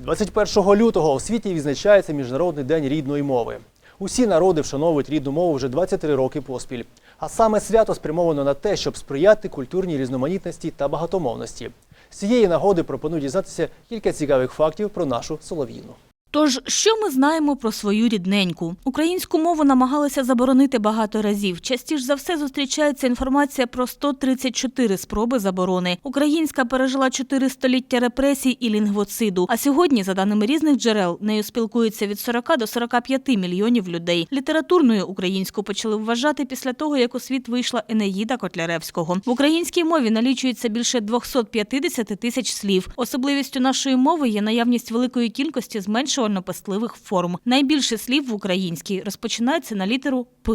21 лютого у світі відзначається Міжнародний день рідної мови. Усі народи вшановують рідну мову вже 23 роки поспіль. А саме свято спрямовано на те, щоб сприяти культурній різноманітності та багатомовності. З цієї нагоди пропоную дізнатися кілька цікавих фактів про нашу солов'їну. Тож, що ми знаємо про свою рідненьку? Українську мову намагалися заборонити багато разів. Частіше за все зустрічається інформація про 134 спроби заборони. Українська пережила 4 століття репресій і лінгвоциду. А сьогодні, за даними різних джерел, нею спілкується від 40 до 45 мільйонів людей. Літературною українську почали вважати після того, як у світ вийшла Енеїда Котляревського. В українській мові налічується більше 250 тисяч слів. Особливістю нашої мови є наявність великої кількості зменшувально пестливих форм. Найбільше слів в українській розпочинається на літеру П,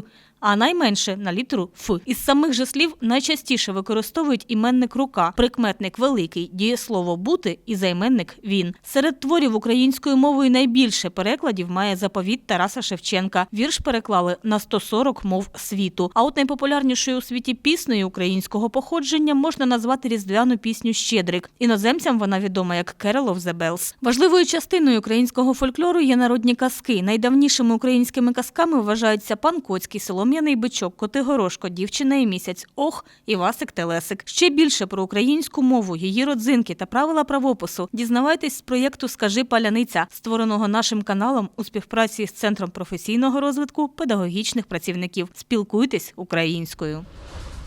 а найменше на літеру Ф. Із самих же слів найчастіше використовують іменник рука, прикметник великий, дієслово бути і займенник він. Серед творів українською мовою найбільше перекладів має заповіт Тараса Шевченка. Вірш переклали на 140 мов світу. А от найпопулярнішою у світі піснею українського походження можна назвати різдвяну пісню Щедрик. Іноземцям вона відома як Carol of the Bells. Важливою частиною українського фольклору є народні казки. Найдавнішими українськими казками вважаються пан Коцький, солом'яний бичок, Котигорошко, дівчина і місяць, ох, і Васик Телесик. Ще більше про українську мову, її родзинки та правила правопису дізнавайтесь з проєкту Скажи паляниця, створеного нашим каналом у співпраці з Центром професійного розвитку педагогічних працівників. Спілкуйтесь українською.